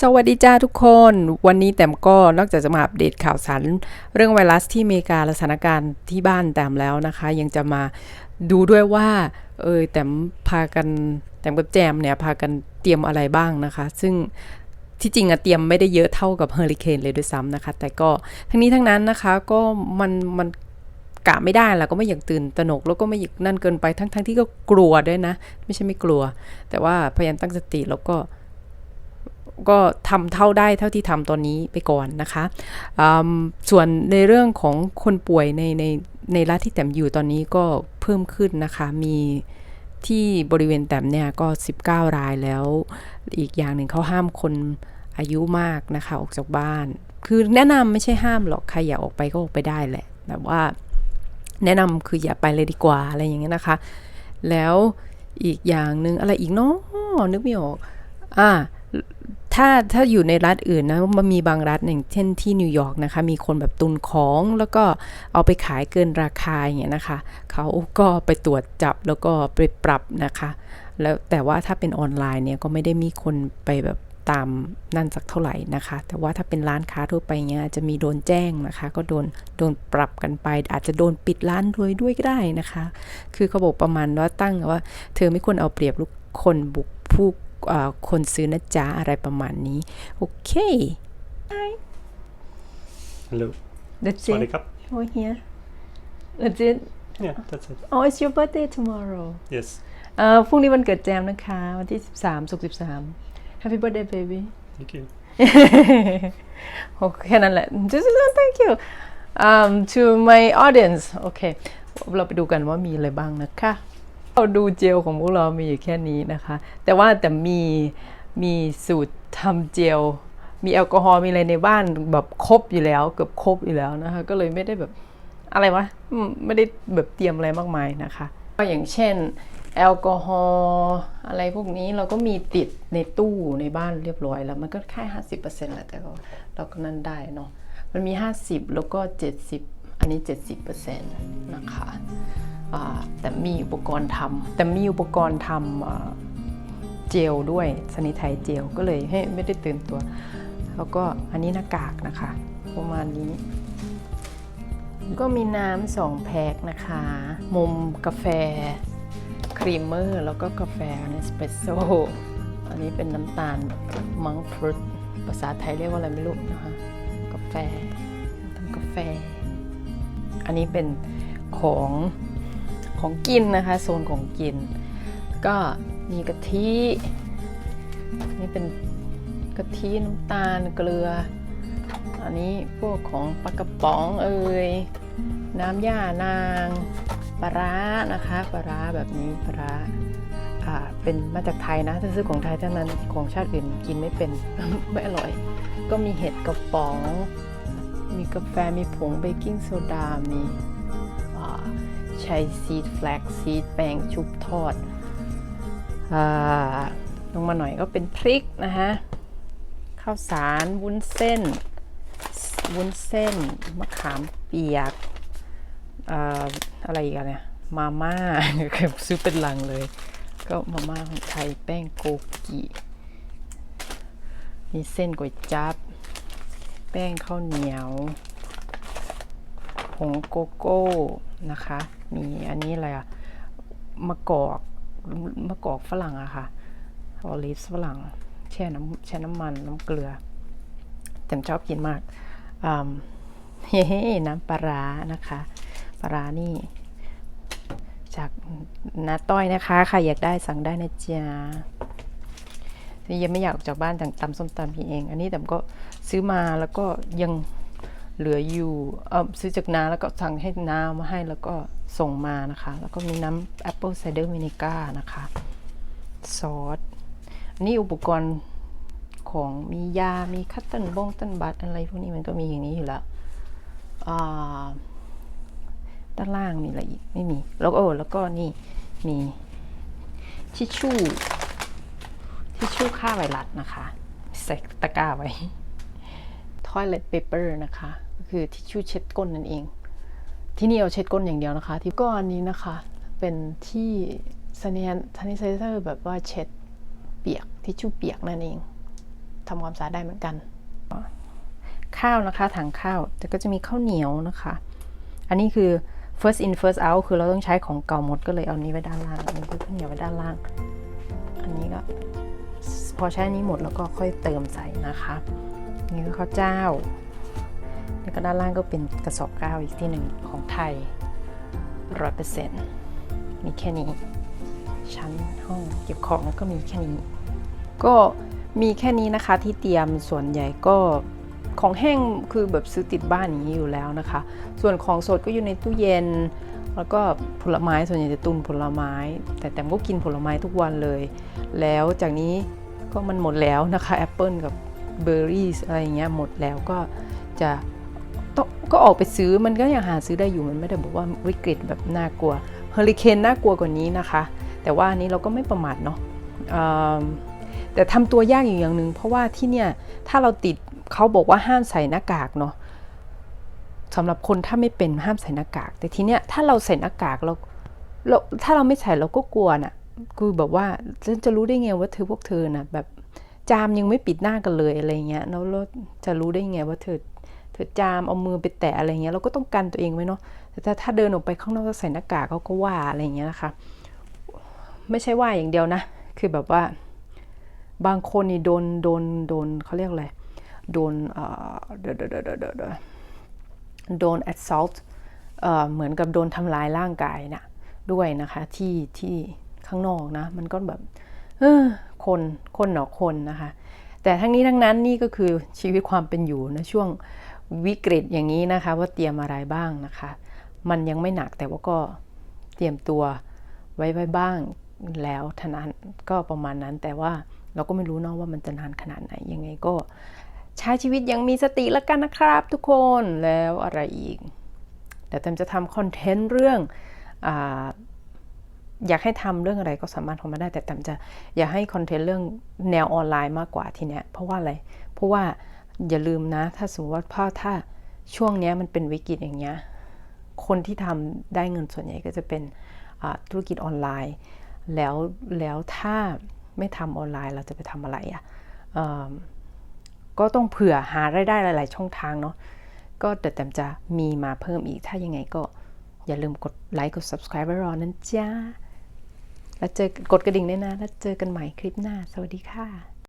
สวัสดีจ้าทุกคน วันนี้แต้มก็นอกจากจะมาอัปเดตข่าวสารเรื่องไวรัสที่อเมริกาและสถานการณ์ที่บ้านแต้มแล้วนะคะ ยังจะมาดูด้วยว่า เออแต้มพากันแต้มกับแจมเนี่ยพากันเตรียมอะไรบ้างนะคะ ซึ่งที่จริงอะเตรียมไม่ได้เยอะเท่ากับเฮอริเคนเลยด้วยซ้ำนะคะ แต่ก็ทั้งนี้ทั้งนั้นนะคะก็มันมันกะไม่ได้แหละก็ไม่อยากตื่นตระหนกแล้วก็ไม่อยากนั่นเกินไปทั้งทั้งที่ก็กลัวด้วยนะ ไม่ใช่ไม่กลัว แต่ว่าพยายามตั้งสติแล้วก็ ก็ทำเท่าได้เท่าที่ทำตอนนี้ไปก่อนนะคะส่วนในเรื่องของคนป่วยในในในรัฐที่แต้มอยู่ตอนนี้ก็เพิ่มขึ้นนะคะ มีที่บริเวณแต้มเนี่ยก็ 19 รายแล้ว อีกอย่างหนึ่งเขาห้ามคนอายุมากนะคะออกจากบ้าน คือแนะนำไม่ใช่ห้ามหรอกใครอยากออกไปก็ออกไปได้แหละแต่ว่าแนะนำคืออย่าไปเลยดีกว่าอะไรอย่างเงี้ยนะคะ แล้วอีกอย่างหนึ่งอะไรอีกเนาะนึกไม่ออก อ่า ถ้าถ้าอยู่ในรัฐอื่นนะมันมีบางรัฐอย่างเช่นที่นิวยอร์กนะคะ มีคนแบบตุนของแล้วก็เอาไปขายเกินราคาอย่างเงี้ยนะคะเขาก็ไปตรวจจับแล้วก็ไปปรับนะคะ แล้วแต่ว่าถ้าเป็นออนไลน์เนี่ยก็ไม่ได้มีคนไปแบบตามนั่นสักเท่าไหร่นะคะ แต่ว่าถ้าเป็นร้านค้าทั่วไปเงี้ยจะมีโดนแจ้งนะคะ ก็โดนโดนปรับกันไป อาจจะโดนปิดร้านด้วยด้วยก็ได้นะคะ คือเขาบอกประมาณว่าตั้งว่า เธอไม่ควรเอาเปรียบลูกคนบุกผู้ คนซื้อนะจ๊ะอะไรประมาณนี้ โอเค Hello. that's Sorry, it cup. over here that's it Yeah, that's it. oh it's your birthday tomorrow Yes. เอ่อพรุ่งนี้วันเกิดแจมนะคะ วันที่ 13ศุกร์13 Happy birthday baby Thank you. โอเคแค่นั้นแหละ just thank you um to my audience โอเค เราไปดูกันว่ามีอะไรบ้างนะคะ เราดูเจลของพวกเรามีอยู่แค่นี้นะคะ แต่ว่าแต่มีมีสูตรทำเจล มีแอลกอฮอล์มีอะไรในบ้านแบบครบอยู่แล้ว เกือบครบอยู่แล้วนะคะ ก็เลยไม่ได้แบบอะไรวะไม่ได้แบบเตรียมอะไรมากมายนะคะก็อย่างเช่นแอลกอฮอล์อะไรพวกนี้เราก็มีติดในตู้ในบ้านเรียบร้อยแล้ว มันก็แค่ห้าสิบเปอร์เซ็นต์แหละแต่ก็เราก็นั่นได้เนาะมันมีห้าสิบแล้วก็เจ็ดสิบอันนี้เจ็ดสิบเปอร์เซ็นต์นะคะ แต่มีอุปกรณ์ทำแต่มีอุปกรณ์ทำเจลด้วยสนิไทยเจลก็เลยให้ไม่ได้ตื่นตัว แล้วก็อันนี้หน้ากากนะคะ ประมาณนี้ ก็มีน้ำสองแพ็คนะคะ มุมกาแฟครีมเมอร์แล้วก็กาแฟเนสเปรสโซ่อันนี้เป็นน้ำตาลมังฟรุตภาษาไทยเรียกว่าอะไรไม่รู้นะคะ กาแฟทำกาแฟ อันนี้เป็นของ ของกินนะคะ โซนของกิน ก็มีกะทินี่เป็นกะทิน้ำตาลเกลือ อันนี้พวกของปลากระป๋องเอ่ยน้ำย่านางปลาร้านะคะปลาร้าแบบนี้ปลาร้าอ่าเป็นมาจากไทยนะถ้าซื้อของไทยเท่านั้นของชาติอื่นกินไม่เป็น ไม่อร่อย ก็มีเห็ดกระป๋อง มีกาแฟมีผงเบกกิ้งโซดามี ใช้ซีดแฟลกซีดแป้งชุบทอดอลงมาหน่อยก็เป็นพริกนะคะข้าวสารวุ้นเส้นวุ้นเส้นมะขามเปียกออะไรอีกอะเนี่ยมาม่าซื้อเป็นลังเลย ก็มาม่าของไทยแป้งโกกิมีเส้นก๋วยจั๊บแป้งข้าวเหนียวผงโกโก้ นะคะ มีอันนี้อะไรอะมะกอกมะกอกฝรั่งอะค่ะออลิฟฝรั่งแช่น้ำแช่น้ำมันน้ำเกลือแต่ชอบกินมากเฮ้น้ำปลาร้านะคะปลาร้านี่ จากนาต้อยนะคะใครอยากได้สั่งได้นะจ๊ะนี่ยังไม่อยากออกจากบ้านแต่ตำส้มตำพี่เอง อันนี้แต่ก็ซื้อมาแล้วก็ยัง เหลืออยู่เออซื้อจากนาแล้วก็สั่งให้นามาให้แล้วก็ส่งมานะคะ แล้วก็มีน้ำแอปเปิลไซเดอร์วินิก้านะคะซอสอันนี้อุปกรณ์ของมียา มีคัตเติลบงตันบัตอะไรพวกนี้มันก็มีอย่างนี้อยู่แล้วอ่าด้านล่างมีอะไรอีก ไม่มี แล้วก็เออแล้วก็นี่มีทิชชู่ทิชชู่ฆ่าไวรัสนะคะ ใส่ตะกร้าไว้ toilet paper นะคะ ก็คือทิชชู่เช็ดก้นนั่นเอง ที่นี่เอาเช็ดก้นอย่างเดียวนะคะ ที่ก้อนนี้นะคะ เป็นที่ซานิซานิไซเซอร์แบบว่าเช็ดเปียกทิชชู่เปียกนั่นเองทำความสะอาดได้เหมือนกัน ข้าวนะคะถังข้าวแต่ก็จะมีข้าวเหนียวนะคะ อันนี้คือ first in first out คือเราต้องใช้ของเก่าหมดก็เลยเอานี้ไว้ด้านล่างอันนี้คือข้าวเหนียวไว้ด้านล่าง อันนี้ก็พอใช้นี้หมดแล้วก็ค่อยเติมใส่นะคะ นี่ก็ข้าวเจ้า แล้วก็ด้านล่างก็เป็นกระสอบข้าวอีกที่หนึ่งของไทยร้อยเปอร์เซ็นต์มีแค่นี้ ชั้นห้องเก็บของแล้วก็มีแค่นี้ ก็มีแค่นี้นะคะที่เตรียมส่วนใหญ่ก็ของแห้งคือแบบซื้อติดบ้านอย่างนี้อยู่แล้วนะคะ ส่วนของสดก็อยู่ในตู้เย็น แล้วก็ผลไม้ส่วนใหญ่จะตุนผลไม้ แต่แต่ก็กินผลไม้ทุกวันเลย แล้วจากนี้ก็มันหมดแล้วนะคะแอปเปิลกับ เบอร์รี่อะไรเงี้ยหมดแล้วก็จะก็ออกไปซื้อมันก็ยังหาซื้อได้อยู่มันไม่ได้บอกว่าวิกฤตแบบน่ากลัวเฮอริเคนน่ากลัวกว่านี้นะคะ แต่ว่าอันนี้เราก็ไม่ประมาทเนาะแต่ทำตัวยากอยู่อย่างหนึ่งเพราะว่าที่เนี่ยถ้าเราติดเขาบอกว่าห้ามใส่หน้ากากเนาะสำหรับคนถ้าไม่เป็นห้ามใส่หน้ากาก แต่ทีเนี้ยถ้าเราใส่หน้ากากเราเราถ้าเราไม่ใส่เราก็กลัวน่ะคือแบบว่าฉันจะรู้ได้ไงว่าเธอพวกเธอน่ะแบบ จามยังไม่ปิดหน้ากันเลยอะไรเงี้ยแล้วเราจะรู้ได้ไงว่าเธอเธอจามเอามือไปแตะอะไรเงี้ยเราก็ต้องกันตัวเองไว้เนาะแต่ถ้าเดินออกไปข้างนอกใส่หน้ากากเขาก็ว่าอะไรเงี้ยนะคะ ไม่ใช่ว่าอย่างเดียวนะ คือแบบว่า บางคนนี่โดนโดนโดนเขาเรียกอะไรโดนเอ่อเดเดเดเดเดดโดน assault เอ่อเหมือนกับโดนทำร้ายร่างกายนะด้วยนะคะที่ที่ข้างนอกนะ มันก็แบบ เออ คนคนหนอคนนะคะ แต่ทั้งนี้ทั้งนั้นนี่ก็คือชีวิตความเป็นอยู่นะช่วงวิกฤตอย่างนี้นะคะ ว่าเตรียมอะไรบ้างนะคะ มันยังไม่หนักแต่ว่าก็เตรียมตัวไว้ไว้บ้างแล้วท่านั้นก็ประมาณนั้นแต่ว่าเราก็ไม่รู้เนาะว่ามันจะนานขนาดไหนยังไงก็ใช้ชีวิตยังมีสติแล้วกันนะครับทุกคนแล้วอะไรอีกเดี๋ยวแตมจะทำคอนเทนต์เรื่องอ อยากให้ทำเรื่องอะไรก็สามารถทำมาได้ แต่แตมจะอยากให้คอนเทนต์เรื่องแนวออนไลน์มากกว่าทีเนี้ยเพราะว่าอะไร เพราะว่าอย่าลืมนะ ถ้าสมมติว่าพ่อถ้าช่วงเนี้ยมันเป็นวิกฤตอย่างเงี้ยคนที่ทำได้เงินส่วนใหญ่ก็จะเป็นธุรกิจออนไลน์ แล้วแล้วถ้าไม่ทำออนไลน์เราจะไปทำอะไรอะ่ะก็ต้องเผื่อหารายได้หลาย ๆ ช่องทางเนาะก็เดี๋ยวแตมจะมีมาเพิ่มอีกถ้ายังไงก็อย่าลืมกดไลค์กด subscribe ไว้รอนั้นจ้า แล้วเจอกดกระดิ่งด้วยนะ แล้วเจอกันใหม่คลิปหน้า สวัสดีค่ะ